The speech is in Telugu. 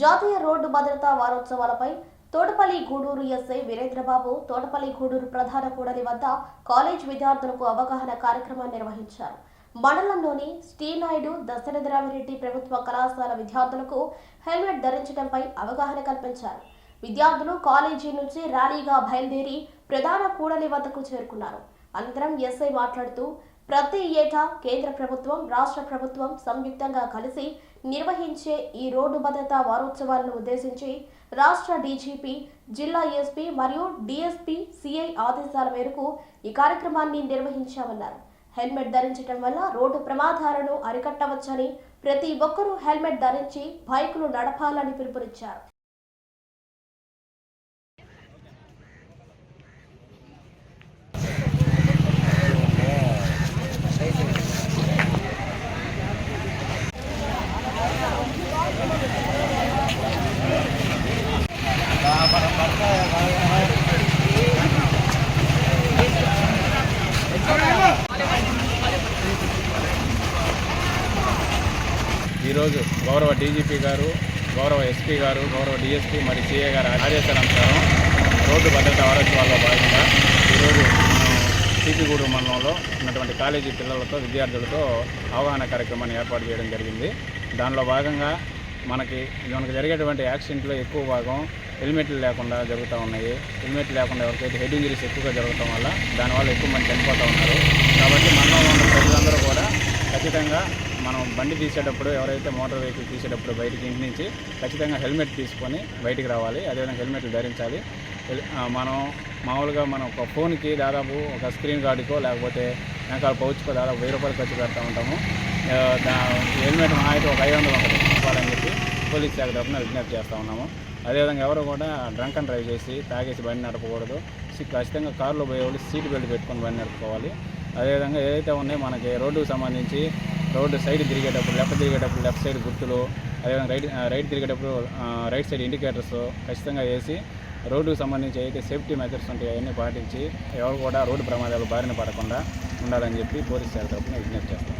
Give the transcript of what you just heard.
జాతీయ రోడ్డు భద్రతా వారోత్సవాలపై తోటపల్లి గూడూరు ఎస్ఐ వీరేంద్రబాబు తోటపల్లి గూడూరు ప్రధాన కూడలి వద్ద కాలేజ్ విద్యార్థులకు అవగాహన కార్యక్రమాన్ని నిర్వహించారు. మండలంలోని శ్రీనాయుడు దశరథరామిరెడ్డి ప్రభుత్వ కళాశాల విద్యార్థులకు హెల్మెట్ ధరించడంపై అవగాహన కల్పించారు. విద్యార్థులు కాలేజీ నుంచి ర్యాలీగా బయలుదేరి ప్రధాన కూడలి వద్దకు చేరుకున్నారు. అనంతరం ఎస్ఐ మాట్లాడుతూ ప్రతి ఏటా కేంద్ర ప్రభుత్వం రాష్ట్ర ప్రభుత్వం సంయుక్తంగా కలిసి నిర్వహించే ఈ రోడ్డు భద్రతా వారోత్సవాలను ఉద్దేశించి రాష్ట్ర డీజీపీ జిల్లా ఎస్పీ మరియు డిఎస్పీ సిఐ ఆదేశాల మేరకు ఈ కార్యక్రమాన్ని నిర్వహించామన్నారు. హెల్మెట్ ధరించడం వల్ల రోడ్డు ప్రమాదాలను అరికట్టవచ్చని ప్రతి ఒక్కరూ హెల్మెట్ ధరించి బైకులు నడపాలని పిలుపునిచ్చారు. ఈరోజు గౌరవ డీజీపీ గారు గౌరవ ఎస్పీ గారు గౌరవ డిఎస్పీ మరి సిఏ గారు ఆదేశానుసారం రోడ్డు భద్రతా వారోత్సవాల్లో భాగంగా ఈరోజు సిపిగూడు మండలంలో ఉన్నటువంటి కాలేజీ పిల్లలతో విద్యార్థులతో అవగాహన కార్యక్రమాన్ని ఏర్పాటు చేయడం జరిగింది. దానిలో భాగంగా మనకి మనకు జరిగేటువంటి యాక్సిడెంట్లో ఎక్కువ భాగం హెల్మెట్లు లేకుండా జరుగుతూ ఉన్నాయి. హెల్మెట్ లేకుండా ఎవరికైతే హెడ్ ఇంజరీస్ ఎక్కువగా జరగటం వల్ల దానివల్ల ఎక్కువ మంది చనిపోతూ ఉన్నారు. కాబట్టి మనలో ఉన్న ప్రజలందరూ కూడా ఖచ్చితంగా మనం బండి తీసేటప్పుడు ఎవరైతే మోటార్ వెహికల్ తీసేటప్పుడు బయటికి ఇంటి నుంచి ఖచ్చితంగా హెల్మెట్ తీసుకొని బయటికి రావాలి. అదేవిధంగా హెల్మెట్లు ధరించాలి. మనం మామూలుగా మనం ఒక ఫోన్కి దాదాపు ఒక స్క్రీన్ గార్డుకో లేకపోతే వెనకాల పౌచ్కో దాదాపు వెయ్యి రూపాయలు ఖర్చు పెడతా ఉంటాము. దా హెల్మెట్ మా అయితే ఒక ఐదు వందలు ఉంటుంది. పోలీస్ శాఖ తరఫున విజ్ఞప్తి చేస్తూ ఉన్నాము. అదేవిధంగా ఎవరు కూడా డ్రంక్ అండ్ డ్రైవ్ చేసి తాగేసి బండి నడపకూడదు. ఖచ్చితంగా కారులో పోయేవాళ్ళు సీట్ బెల్ట్ పెట్టుకొని బండి నడుపుకోవాలి. అదేవిధంగా ఏదైతే ఉన్నాయో మనకి రోడ్డుకు సంబంధించి రోడ్డు సైడ్ తిరిగేటప్పుడు లెఫ్ట్ తిరిగేటప్పుడు లెఫ్ట్ సైడ్ గుర్తులు అదేవిధంగా రైట్ రైట్ తిరిగేటప్పుడు రైట్ సైడ్ ఇండికేటర్స్ ఖచ్చితంగా వేసి రోడ్డుకు సంబంధించి అయితే సేఫ్టీ మెథడ్స్ ఉంటాయి అవన్నీ పాటించి ఎవరు కూడా రోడ్డు ప్రమాదాలు బారిన పడకుండా ఉండాలని చెప్పి పోలీస్ శాఖ తరఫున విజ్ఞప్తి చేస్తాం.